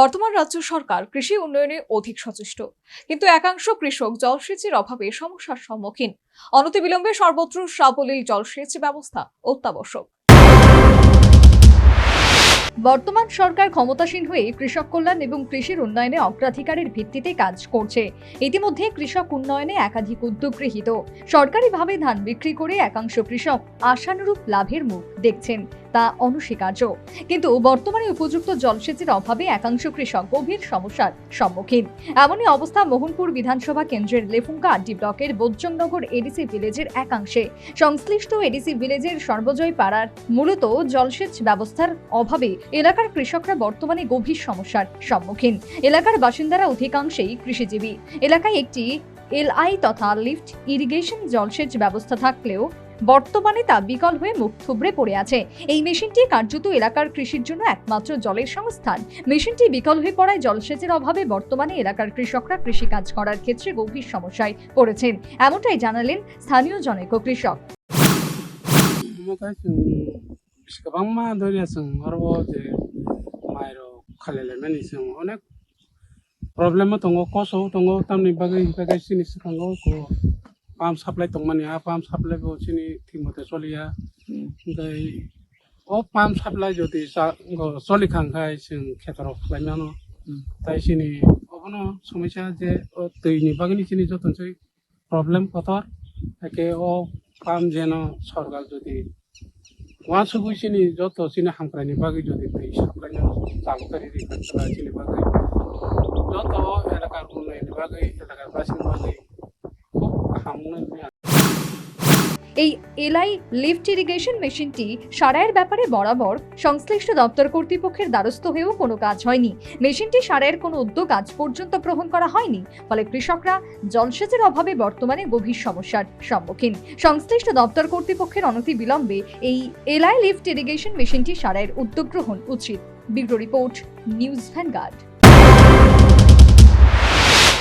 বর্তমান রাজ্য সরকার কৃষি উন্নয়নে অধিক সচেষ্ট। কিন্তু একাংশ কৃষক জলসেচের অভাবে সমস্যার সম্মুখীন। অনতিবিলম্বে সর্বত্র সাবলীল জলসেচ ব্যবস্থা অত্যাবশ্যক। বর্তমান সরকার ক্ষমতাসীন হয়ে কৃষক কল্যাণ এবং কৃষির উন্নয়নে অগ্রাধিকারের ভিত্তিতে কাজ করছে। ইতিমধ্যে কৃষক উন্নয়নে একাধিক উদ্যোগ গৃহীত। সরকারিভাবে ধান বিক্রি করে একাংশ কৃষক আশানুরূপ লাভের মুখ দেখছেন। তা অনস্বীকার্য। কিন্তু বর্তমানে উপযুক্ত জলসেচের অভাবে একাংশ কৃষক গভীর সমস্যার সম্মুখীন। এমনই অবস্থা মোহনপুর বিধানসভা কেন্দ্রের লেফুঙ্গা আড্ডি ব্লকের বোজ্জংনগর এডিসি ভিলেজের একাংশে। সংশ্লিষ্ট এডিসি ভিলেজের সর্বজয় পাড়ার মূলত জলসেচ ব্যবস্থার অভাবে এলাকার কৃষকরা বর্তমানে গভীর সমস্যার সম্মুখীন। এলাকার বাসিন্দারা অধিকাংশেই কৃষিজীবী। এলাকায় একটি এলআই তথা লিফট ইরিগেশন জলসেচ ব্যবস্থা থাকলেও বর্তমানে তা বিকল হয়ে মুখ থুবড়ে পড়ে আছে। এই মেশিনটি কার্যত এলাকার কৃষির জন্য একমাত্র জলের সংস্থান। মেশিনটি বিকল হয়ে পড়ায় জলসেচের অভাবে বর্তমানে এলাকার কৃষকরা কৃষিকাজ করার ক্ষেত্রে গভীর সমস্যায় পড়েছেন। এমনটাই জানালেন স্থানীয় জনক কৃষক। মা যে মায়ের খালেলে অনেক প্রবলেমও দङ कसौ दङ তামনি বাকি বাকি সিনিস सिखांगौ पाम साप्लाई तङमानि हा पाम साप्लाई बोचिनि थिमते सोलिया दै अ पाम साप्लाई जति सोलि खांखाय जों खेतराव खालायनानो তাই চিনি অবনো সমস্যা যে ও তৈনি বাগিনি চিনি যতন সেই প্রবলেম কথর একে ও পাম যেন সরকার যদি ওয়া সুগুই চিনি যত চিনি হামক্রাইনি বাগি যদি তৈ সাপ্লাই চালু করে দিতে যত এলাকার উন্নয়ন এই এলআই লিফট ইরিগেশন মেশিনটি সারাইয়ের ব্যাপারে বরাবর সংশ্লিষ্ট দপ্তর কর্তৃপক্ষের দ্বারস্থ হয়েও কোনো কাজ হয়নি। মেশিনটি সারাইয়ের কোনো উদ্যোগ আজ পর্যন্ত গ্রহণ করা হয়নি, ফলে কৃষকরা জলসেচের অভাবে বর্তমানে গভীর সমস্যার সম্মুখীন। সংশ্লিষ্ট দপ্তর কর্তৃপক্ষের অনতি বিলম্বে এই এলআই লিফট ইরিগেশন মেশিনটি সারাইয়ের উদ্যোগ গ্রহণ উচিত। Bureau report, News Vanguard.